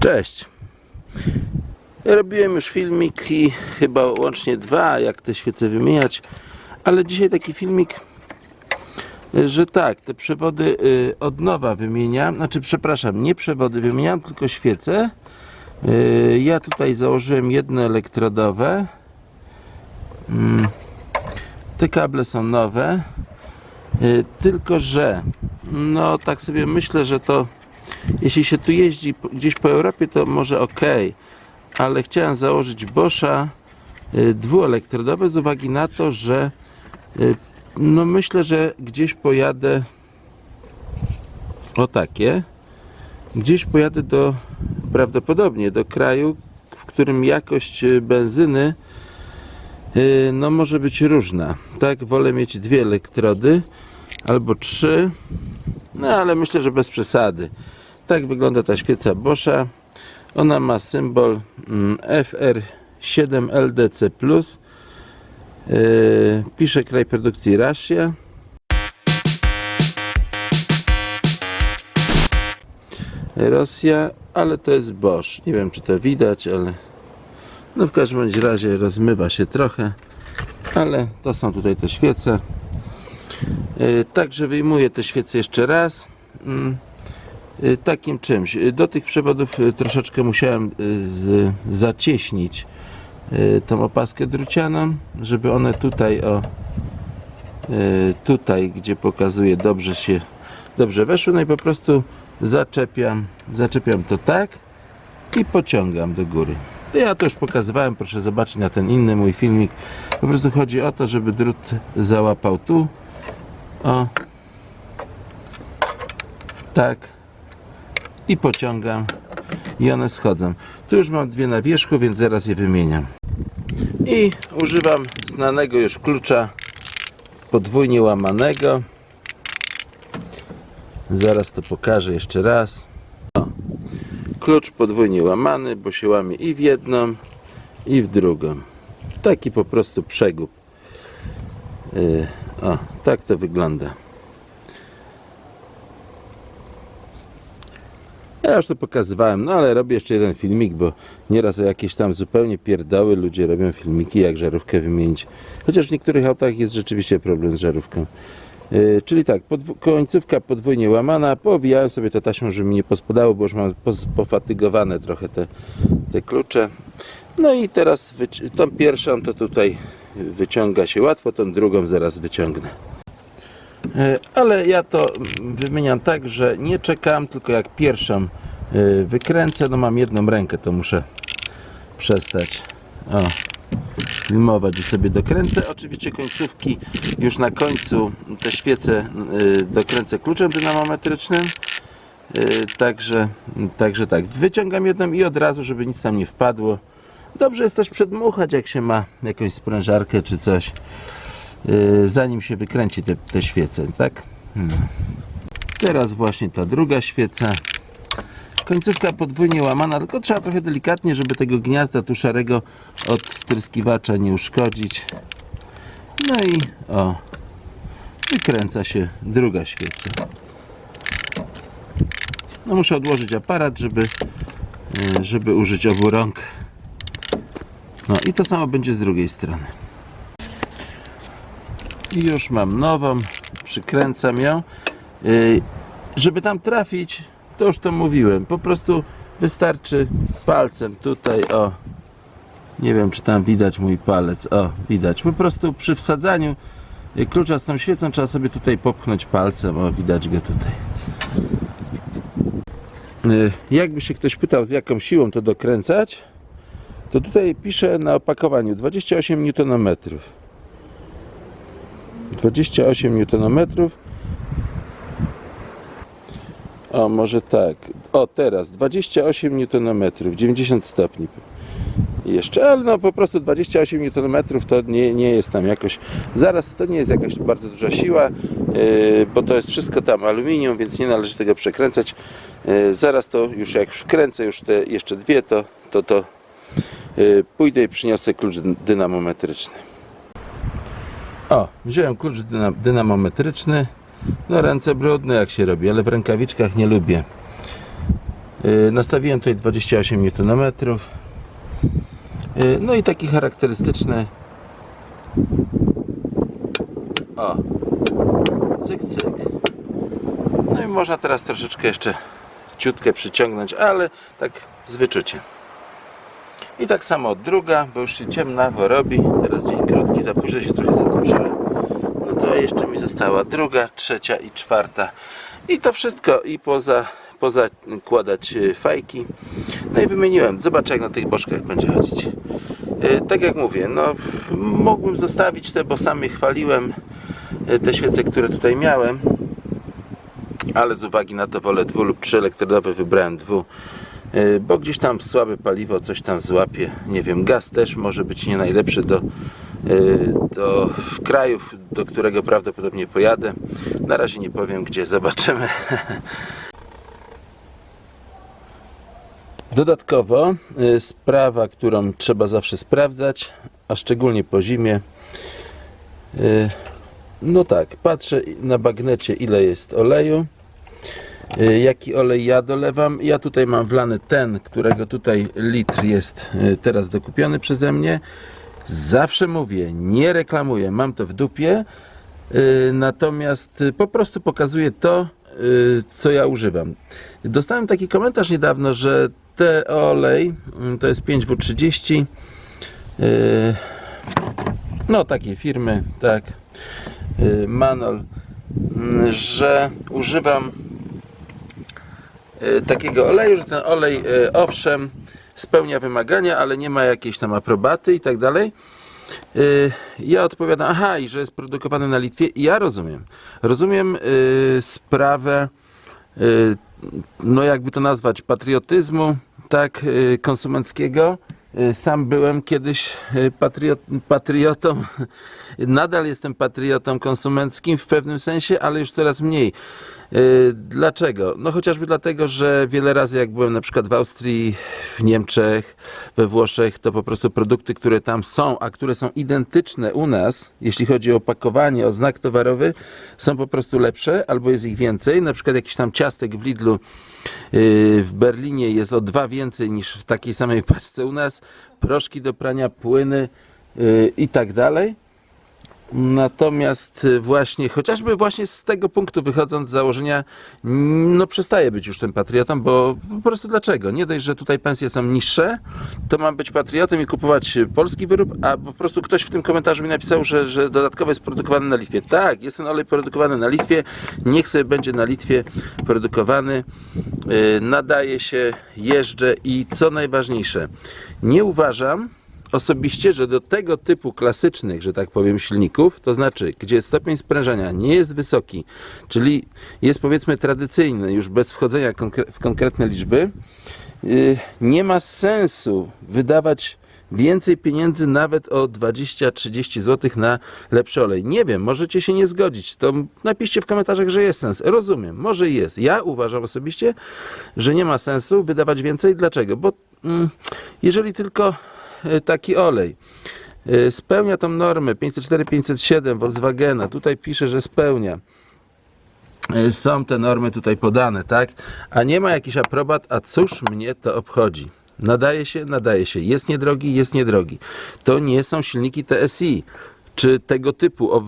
Cześć. Robiłem już filmiki, chyba łącznie dwa, jak te świece wymieniać, ale dzisiaj taki filmik, że tak, te przewody y, od nowa wymieniam, znaczy przepraszam, nie przewody wymieniam, tylko świece. Y, Ja tutaj założyłem jedno elektrodowe. Mm, Te kable są nowe, Y, tylko że, no tak sobie myślę, że to jeśli się tu jeździ gdzieś po Europie, to może ok, ale chciałem założyć Boscha y, dwuelektrodowe z uwagi na to, że y, no myślę, że gdzieś pojadę o takie, gdzieś pojadę do prawdopodobnie do kraju, w którym jakość y, benzyny no może być różna. Tak, wolę mieć dwie elektrody albo trzy, no ale myślę, że bez przesady. Tak wygląda ta świeca Boscha. Ona ma symbol mm, FR7LDC+. Yy, Pisze kraj produkcji Russia. Rosja, ale to jest Bosch. Nie wiem czy to widać, ale no w każdym razie rozmywa się trochę, ale to są tutaj te świece. Yy, Także wyjmuję te świece jeszcze raz. Y, takim czymś. Y, Do tych przewodów y, troszeczkę musiałem z, zacieśnić tą opaskę drucianą, żeby one tutaj o tutaj, gdzie pokazuje dobrze się dobrze weszły, no i po prostu zaczepiam zaczepiam to tak i pociągam do góry. Ja to już pokazywałem, proszę zobaczyć na ten inny mój filmik. Po prostu chodzi o to, żeby drut załapał tu. O. Tak i pociągam i one schodzą. Tu już mam dwie na wierzchu, więc zaraz je wymieniam. I używam znanego już klucza podwójnie łamanego. Zaraz to pokażę jeszcze raz. O. Klucz podwójnie łamany, bo się łamie i w jedną, i w drugą. Taki po prostu przegub. Yy, o, tak to wygląda. Ja już to pokazywałem, no ale robię jeszcze jeden filmik, bo nieraz o jakieś tam zupełnie pierdoły ludzie robią filmiki, jak żarówkę wymienić. Chociaż w niektórych autach jest rzeczywiście problem z żarówką. Yy, czyli tak, końcówka podwójnie łamana, powijałem sobie to taśmą, żeby mi nie pospadało, bo już mam pofatygowane trochę te, te klucze. No i teraz tą pierwszą to tutaj wyciąga się łatwo, tą drugą zaraz wyciągnę. E, Ale ja to mm, wymieniam tak, że nie czekam, tylko jak pierwszą e, wykręcę, no mam jedną rękę, to muszę przestać o, filmować i sobie dokręcę. Oczywiście końcówki już na końcu te świece e, dokręcę kluczem dynamometrycznym. Także, także tak, wyciągam jedną i od razu, żeby nic tam nie wpadło. Dobrze jest też przedmuchać, jak się ma jakąś sprężarkę czy coś zanim się wykręci te, te świece, tak? Hmm. Teraz właśnie ta druga świeca. Końcówka podwójnie łamana, tylko trzeba trochę delikatnie, żeby tego gniazda tu szarego od wtryskiwacza nie uszkodzić. No i o, wykręca się druga świeca. No muszę odłożyć aparat, żeby, yy, żeby użyć obu rąk. No i to samo będzie z drugiej strony. I już mam nową, przykręcam ją. Yy, Żeby tam trafić, to już to mówiłem, po prostu wystarczy palcem tutaj, o, nie wiem czy tam widać mój palec, o, widać, po prostu przy wsadzaniu yy, klucza z tą świecą trzeba sobie tutaj popchnąć palcem, o, widać go tutaj. Yy, Jakby się ktoś pytał z jaką siłą to dokręcać, to tutaj pisze na opakowaniu 28 Nm. 28 Nm. O, może tak. O, teraz 28 Nm, 90 stopni. Jeszcze, ale no po prostu 28 Nm to nie, nie jest tam jakoś. Zaraz to nie jest jakaś bardzo duża siła, yy, bo to jest wszystko tam aluminium, więc nie należy tego przekręcać. Yy, zaraz to już jak wkręcę już te jeszcze dwie, to to, to yy, pójdę i przyniosę klucz dyn- dynamometryczny. O, wziąłem klucz dyna- dynamometryczny. No, ręce brudne jak się robi, ale w rękawiczkach nie lubię. Yy, Nastawiłem tutaj 28 Nm. Yy, No i taki charakterystyczny. O, cyk, cyk. No i można teraz troszeczkę jeszcze ciutkę przyciągnąć, ale tak z wyczuciem. I tak samo druga, bo już się ciemna, bo robi. Krótki, za późno się trochę zakończyłem. No to jeszcze mi została druga, trzecia i czwarta. I to wszystko i poza, poza kładać y, fajki. No i wymieniłem. Zobaczę jak na tych boczkach będzie chodzić. Y, Tak jak mówię, no mógłbym zostawić te, bo sam je chwaliłem. y, Te świece, które tutaj miałem. Ale z uwagi na to wolę dwu lub trzy elektrodowe wybrałem dwu. Bo gdzieś tam słabe paliwo coś tam złapie. Nie wiem, gaz też może być nie najlepszy do, do krajów, do którego prawdopodobnie pojadę. Na razie nie powiem gdzie, zobaczymy. Dodatkowo y, sprawa, którą trzeba zawsze sprawdzać, a szczególnie po zimie. y, No tak, patrzę na bagnecie ile jest oleju. Jaki olej ja dolewam? Ja tutaj mam wlany ten, którego tutaj litr jest teraz dokupiony przeze mnie. Zawsze mówię, nie reklamuję, mam to w dupie. y, Natomiast y, po prostu pokazuję to, y, co ja używam. Dostałem taki komentarz niedawno, że te olej mm, to jest 5W30 y, no takiej firmy, tak Manol, mm, że używam takiego oleju, że ten olej owszem spełnia wymagania, ale nie ma jakiejś tam aprobaty i tak dalej. Y, Ja odpowiadam, aha, i że jest produkowany na Litwie. I Ja rozumiem. Rozumiem y, sprawę, y, no jakby to nazwać, patriotyzmu, tak, konsumenckiego. Sam byłem kiedyś patriot, patriotą, nadal jestem patriotą konsumenckim w pewnym sensie, ale już coraz mniej. Dlaczego? No chociażby dlatego, że wiele razy jak byłem na przykład w Austrii, w Niemczech, we Włoszech, to po prostu produkty, które tam są, a które są identyczne u nas, jeśli chodzi o opakowanie, o znak towarowy, są po prostu lepsze, albo jest ich więcej. Na przykład jakiś tam ciastek w Lidlu yy, w Berlinie jest o dwa więcej niż w takiej samej paczce u nas. Proszki do prania, płyny yy, i tak dalej. Natomiast y, właśnie, chociażby właśnie z tego punktu wychodząc z założenia, no przestaję być już tym patriotą, bo po prostu dlaczego? Nie dość, że tutaj pensje są niższe, to mam być patriotą i kupować y, polski wyrób, a po prostu ktoś w tym komentarzu mi napisał, że, że dodatkowo jest produkowany na Litwie. Tak, jest ten olej produkowany na Litwie, niech sobie będzie na Litwie produkowany, yy, nadaje się, jeżdżę i co najważniejsze, nie uważam, osobiście, że do tego typu klasycznych, że tak powiem, silników, to znaczy, gdzie stopień sprężenia nie jest wysoki, czyli jest powiedzmy tradycyjny, już bez wchodzenia w konkretne liczby, yy, nie ma sensu wydawać więcej pieniędzy nawet o 20-30 zł na lepszy olej. Nie wiem, możecie się nie zgodzić, to napiszcie w komentarzach, że jest sens. Rozumiem, może jest. Ja uważam osobiście, że nie ma sensu wydawać więcej. Dlaczego? Bo mm, jeżeli tylko taki olej e, spełnia tą normę 504-507 Volkswagena, tutaj pisze, że spełnia. E, Są te normy tutaj podane, tak? A nie ma jakichś aprobat, a cóż mnie to obchodzi? Nadaje się, nadaje się. Jest niedrogi, jest niedrogi. To nie są silniki TSI czy tego typu,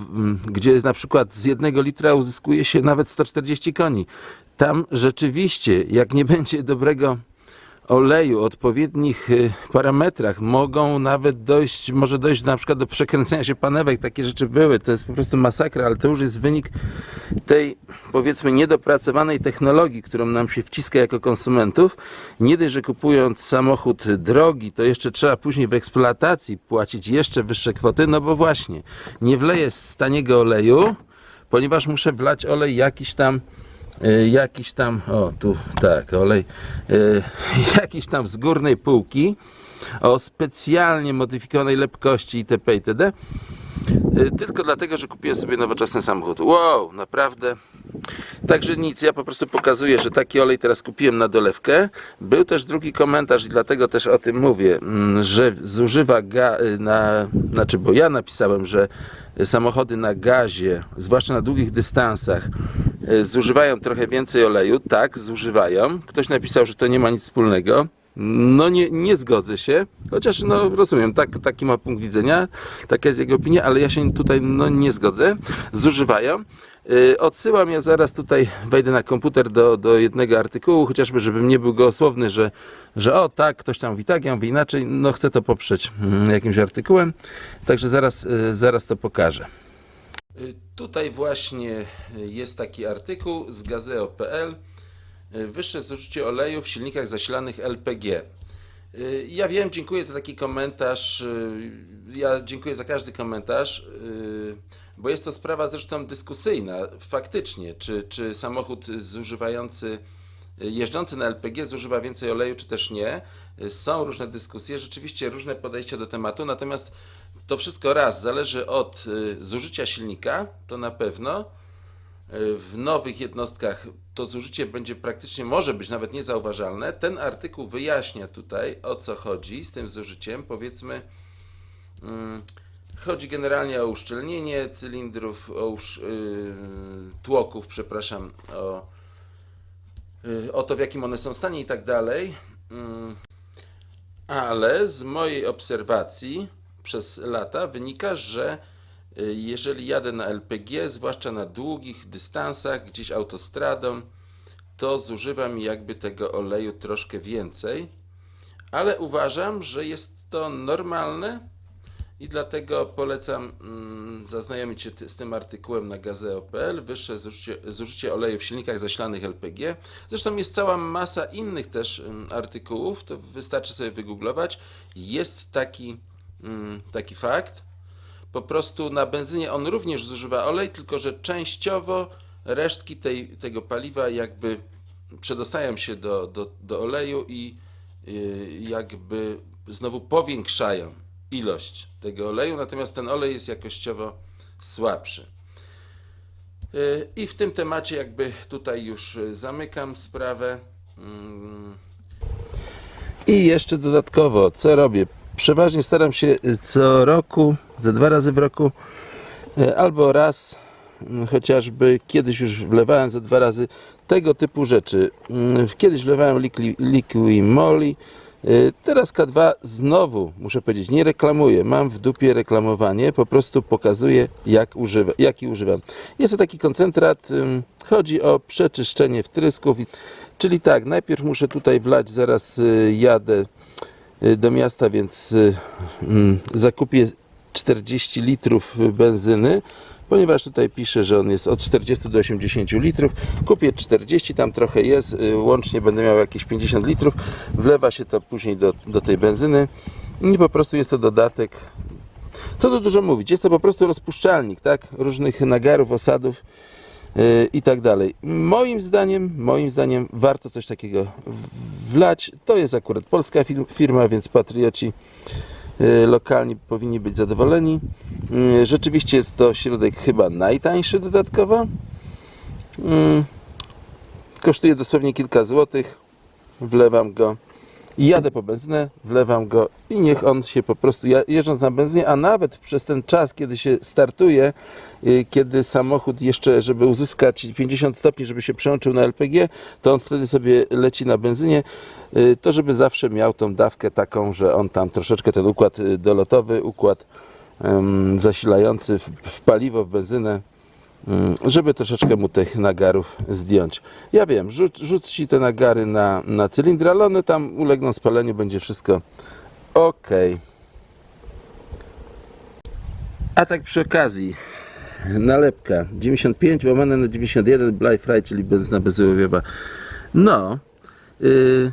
gdzie na przykład z jednego litra uzyskuje się nawet 140 koni. Tam rzeczywiście, jak nie będzie dobrego oleju odpowiednich y, parametrach. Mogą nawet dojść, może dojść na przykład do przekręcenia się panewek, takie rzeczy były, to jest po prostu masakra, ale to już jest wynik tej powiedzmy niedopracowanej technologii, którą nam się wciska jako konsumentów. Nie dość, że kupując samochód drogi, to jeszcze trzeba później w eksploatacji płacić jeszcze wyższe kwoty, no bo właśnie, nie wleję z taniego oleju, ponieważ muszę wlać olej jakiś tam jakiś tam, o tu tak, olej, y, jakiś tam z górnej półki o specjalnie modyfikowanej lepkości itp. itd. Y, Tylko dlatego, że kupiłem sobie nowoczesny samochód. Wow, naprawdę. Także nic, ja po prostu pokazuję, że taki olej teraz kupiłem na dolewkę. Był też drugi komentarz i dlatego też o tym mówię, mm, że zużywa ga- y, na, znaczy, bo ja napisałem, że samochody na gazie, zwłaszcza na długich dystansach, e, zużywają trochę więcej oleju. Tak, zużywają. Ktoś napisał, że to nie ma nic wspólnego. No nie, nie zgodzę się, chociaż no rozumiem, tak, taki ma punkt widzenia, taka jest jego opinia, ale ja się tutaj no, nie zgodzę. Zużywają. Yy, Odsyłam ja zaraz tutaj, wejdę na komputer do, do jednego artykułu, chociażby żebym nie był gołosłowny, że, że o tak, ktoś tam mówi tak, ja mówię inaczej, no chcę to poprzeć mm, jakimś artykułem, także zaraz, yy, zaraz to pokażę. Y, Tutaj właśnie y, jest taki artykuł z gazeo.pl Y, Wyższe zużycie oleju w silnikach zasilanych LPG. Ja wiem, dziękuję za taki komentarz. Ja dziękuję za każdy komentarz, bo jest to sprawa zresztą dyskusyjna. Faktycznie, czy, czy samochód zużywający, jeżdżący na LPG zużywa więcej oleju, czy też nie. Są różne dyskusje, rzeczywiście różne podejścia do tematu, natomiast to wszystko raz zależy od y, zużycia silnika, to na pewno. W nowych jednostkach to zużycie będzie praktycznie, może być nawet niezauważalne. Ten artykuł wyjaśnia tutaj o co chodzi z tym zużyciem. Powiedzmy, mm, chodzi generalnie o uszczelnienie cylindrów, o usz, yy, tłoków, przepraszam, o, o to w jakim one są stanie i tak dalej. Mm, ale z mojej obserwacji przez lata wynika, że y, jeżeli jadę na LPG, zwłaszcza na długich dystansach, gdzieś autostradą, to zużywam jakby tego oleju troszkę więcej, ale uważam, że jest to normalne i dlatego polecam mm, zaznajomić się z tym artykułem na gazeo.pl. Wyższe zużycie, zużycie oleju w silnikach zasilanych LPG. Zresztą jest cała masa innych też mm, artykułów, to wystarczy sobie wygooglować. Jest taki, taki fakt. Po prostu na benzynie on również zużywa olej, tylko że częściowo resztki tej, tego paliwa jakby przedostają się do, do, do oleju i y, jakby znowu powiększają ilość tego oleju, natomiast ten olej jest jakościowo słabszy. Y, I w tym temacie jakby tutaj już y, zamykam sprawę. Mm. I jeszcze dodatkowo, co robię? Przeważnie staram się y, co roku, ze dwa razy w roku, y, albo raz, mm, chociażby kiedyś już wlewałem ze dwa razy tego typu rzeczy. Mm, Kiedyś wlewałem Liqui, liqui Moly, teraz K2 znowu, muszę powiedzieć, nie reklamuję, mam w dupie reklamowanie, po prostu pokazuję jak używa, jaki używam. Jest to taki koncentrat, chodzi o przeczyszczenie wtrysków, czyli tak, najpierw muszę tutaj wlać, zaraz y, jadę do miasta, więc y, mm, zakupię 40 litrów y, benzyny, ponieważ tutaj pisze, że on jest od 40 do 80 litrów. Kupię 40, tam trochę jest, y, łącznie będę miał jakieś 50 litrów. Wlewa się to później do, do tej benzyny i po prostu jest to dodatek. Co tu dużo mówić, jest to po prostu rozpuszczalnik, tak? Różnych nagarów, osadów i tak dalej. Moim zdaniem, moim zdaniem warto coś takiego wlać. To jest akurat polska fir- firma, więc patrioci yy, lokalni powinni być zadowoleni. Yy, Rzeczywiście jest to środek chyba najtańszy dodatkowo. Kosztuje dosłownie kilka złotych. Wlewam go jadę po benzynę, wlewam go i niech on się po prostu, jeżdżąc na benzynie, a nawet przez ten czas, kiedy się startuje, y, kiedy samochód jeszcze, żeby uzyskać 50 stopni, żeby się przełączył na LPG, to on wtedy sobie leci na benzynie, y, to żeby zawsze miał tą dawkę taką, że on tam troszeczkę ten układ y, dolotowy, układ zasilający w, paliwo, w benzynę, żeby troszeczkę mu tych nagarów zdjąć. Ja wiem, rzuć, rzuć ci te nagary na, na cylindry, ale one tam ulegną spaleniu, będzie wszystko ok. A tak przy okazji, nalepka 95 łamane na 91 Bly Fry, czyli benzyna bezołowiowa. No, yy,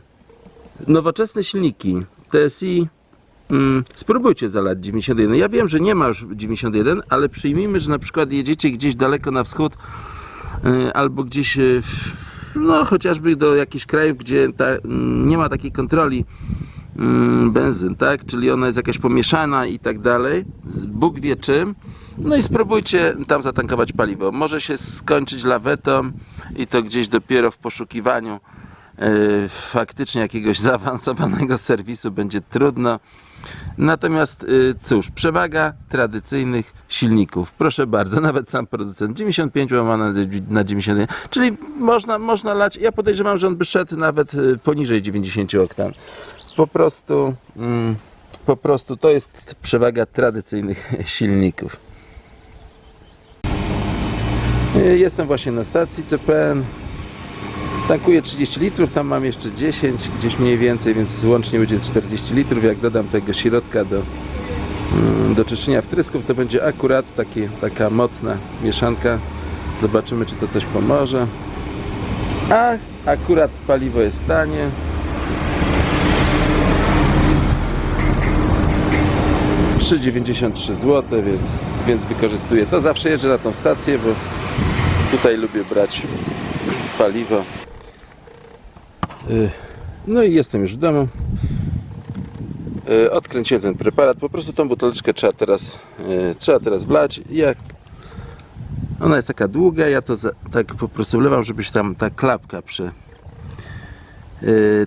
nowoczesne silniki TSI Mm, spróbujcie zalać 91. Ja wiem, że nie ma już 91, ale przyjmijmy, że na przykład jedziecie gdzieś daleko na wschód y, albo gdzieś y, no chociażby do jakichś krajów, gdzie ta, mm, nie ma takiej kontroli mm, benzyn, tak? Czyli ona jest jakaś pomieszana i tak dalej. Bóg wie czym. No i spróbujcie tam zatankować paliwo. Może się skończyć lawetą i to gdzieś dopiero w poszukiwaniu faktycznie jakiegoś zaawansowanego serwisu będzie trudno. Natomiast y, cóż, przewaga tradycyjnych silników. Proszę bardzo, nawet sam producent 95 łamane na 91, czyli można, można lać. Ja podejrzewam, że on by szedł nawet y, poniżej 90 oktan. Po prostu, mm, po prostu to jest przewaga tradycyjnych silników. Jestem właśnie na stacji CPN. Tankuję 30 litrów, tam mam jeszcze 10, gdzieś mniej więcej, więc łącznie będzie 40 litrów. Jak dodam tego środka do, mm, do czyszczenia wtrysków, to będzie akurat taki, taka mocna mieszanka. Zobaczymy, czy to coś pomoże. A akurat paliwo jest tanie. ,93 zł, więc, więc wykorzystuję to. Zawsze jeżdżę na tą stację, bo tutaj lubię brać paliwo. Y, No i jestem już w domu. Y, Odkręciłem ten preparat. Po prostu tą buteleczkę trzeba teraz, y, trzeba teraz wlać. Jak ona jest taka długa, ja to za, tak po prostu wlewam, żeby się tam ta klapka przy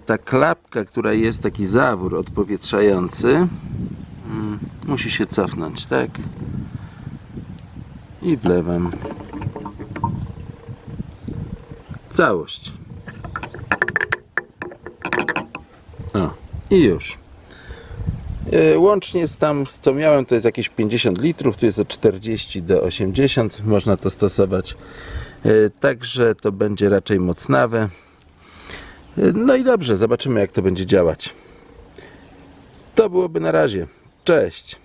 ta klapka, która jest taki zawór odpowietrzający mm, musi się cofnąć, tak? I wlewam całość. I już. E, Łącznie z tam, z co miałem, to jest jakieś 50 litrów, tu jest od 40 do 80, można to stosować. E, Także to będzie raczej mocnawe. E, No i dobrze, zobaczymy jak to będzie działać. To byłoby na razie. Cześć.